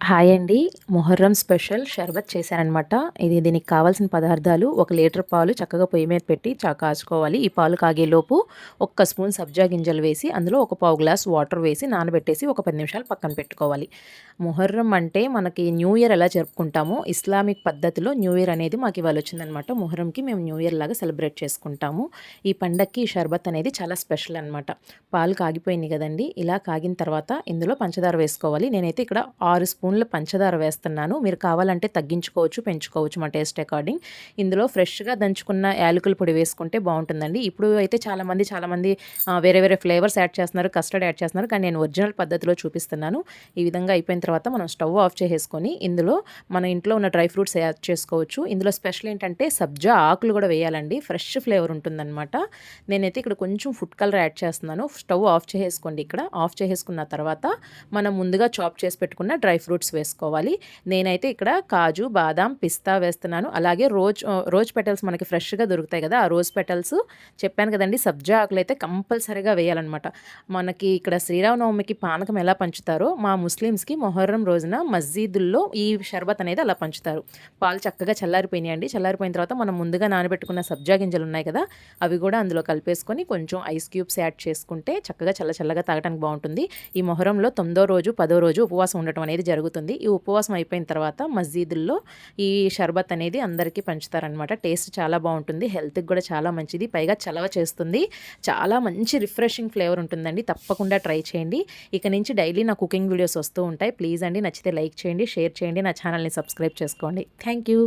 Hi అండి. Muharram special షర్బత్ చేశానమాట ఇది దీనికి కావాల్సిన పదార్థాలు ఒక లీటర్ పాలు చక్కగా పొయ్యి మీద పెట్టి చా కాచుకోవాలి. ఈ పాలు కాగేలోపు ఒక్క స్పూన్ సబ్జా గింజలు వేసి అందులో ఒక పావు గ్లాస్ వాటర్ వేసి నానబెట్టేసి ఒక పది నిమిషాలు పక్కన పెట్టుకోవాలి. మొహర్రం అంటే మనకి న్యూ ఇయర్ ఎలా జరుపుకుంటామో ఇస్లామిక్ పద్ధతిలో న్యూ ఇయర్ అనేది మాకు ఇవాళ వచ్చిందనమాట. మొహర్రంకి మేము న్యూ ఇయర్ లాగా సెలబ్రేట్ చేసుకుంటాము. ఈ పండక్కి ఈ షర్బత్ అనేది చాలా స్పెషల్ అనమాట. పాలు కాగిపోయింది కదండి. ఇలా కాగిన తర్వాత ఇందులో పంచదార వేసుకోవాలి. నేనైతే ఇక్కడ ఆరు స్పూన్ స్పూన్ల పంచదార వేస్తున్నాను. మీరు కావాలంటే తగ్గించుకోవచ్చు పెంచుకోవచ్చు మా టేస్ట్ అకార్డింగ్. ఇందులో ఫ్రెష్గా దంచుకున్న యాలకుల పొడి వేసుకుంటే బాగుంటుందండి. ఇప్పుడు అయితే చాలామంది చాలామంది వేరే వేరే ఫ్లేవర్స్ యాడ్ చేస్తున్నారు కస్టర్డ్ యాడ్ చేస్తున్నారు. కానీ నేను ఒరిజినల్ పద్ధతిలో చూపిస్తున్నాను. ఈ విధంగా అయిపోయిన తర్వాత మనం స్టవ్ ఆఫ్ చేసేసుకొని ఇందులో మన ఇంట్లో ఉన్న డ్రై ఫ్రూట్స్ యాడ్ చేసుకోవచ్చు. ఇందులో స్పెషల్ ఏంటంటే సబ్జా ఆకులు కూడా వేయాలండి. ఫ్రెష్ ఫ్లేవర్ ఉంటుందన్నమాట. నేనైతే ఇక్కడ కొంచెం ఫుడ్ కలర్ యాడ్ చేస్తున్నాను. స్టవ్ ఆఫ్ చేసేసుకోండి ఇక్కడ. ఆఫ్ చేసేసుకున్న తర్వాత మనం ముందుగా చాప్ చేసి పెట్టుకున్న డ్రై ఫ్రూట్స్ ఫ్రూట్స్ వేసుకోవాలి. నేనైతే ఇక్కడ కాజు బాదాం పిస్తా వేస్తున్నాను. అలాగే రోజ్ రోజ్ పెటల్స్ మనకి ఫ్రెష్గా దొరుకుతాయి కదా ఆ రోజ్ పెటల్స్. చెప్పాను కదండి సబ్జా ఆకులు అయితే కంపల్సరీగా వేయాలన్నమాట. మనకి ఇక్కడ శ్రీరామనవమికి పానకం ఎలా పంచుతారో మా ముస్లిమ్స్కి మొహర్రం రోజున మస్జీదుల్లో ఈ షర్బత్ అనేది అలా పంచుతారు. పాలు చక్కగా చల్లారిపోయినాయండి చల్లారిపోయిన తర్వాత మనం ముందుగా నానబెట్టుకున్న సబ్జా గింజలు ఉన్నాయి కదా అవి కూడా అందులో కలిపేసుకొని కొంచెం ఐస్ క్యూబ్స్ యాడ్ చేసుకుంటే చక్కగా చల్ల చల్లగా తాగడానికి బాగుంటుంది. ఈ మొహరంలో తొమ్మిదో రోజు పదో రోజు ఉపవాసం ఉండటం అనేది జరుగుతుంది. జరుగుతుంది. ఈ ఉపవాసం అయిపోయిన తర్వాత మస్జీదుల్లో ఈ షర్బత్ అనేది అందరికీ పంచుతారనమాట టేస్ట్ చాలా బాగుంటుంది. హెల్త్కి కూడా చాలా మంచిది. పైగా చలవ చేస్తుంది. చాలా మంచి రిఫ్రెషింగ్ ఫ్లేవర్ ఉంటుందండి. తప్పకుండా ట్రై చేయండి. ఇక నుంచి డైలీ నా కుకింగ్ వీడియోస్ వస్తూ ఉంటాయి. ప్లీజ్ అండి నచ్చితే లైక్ చేయండి షేర్ చేయండి నా ఛానల్ని సబ్స్క్రైబ్ చేసుకోండి. Thank you.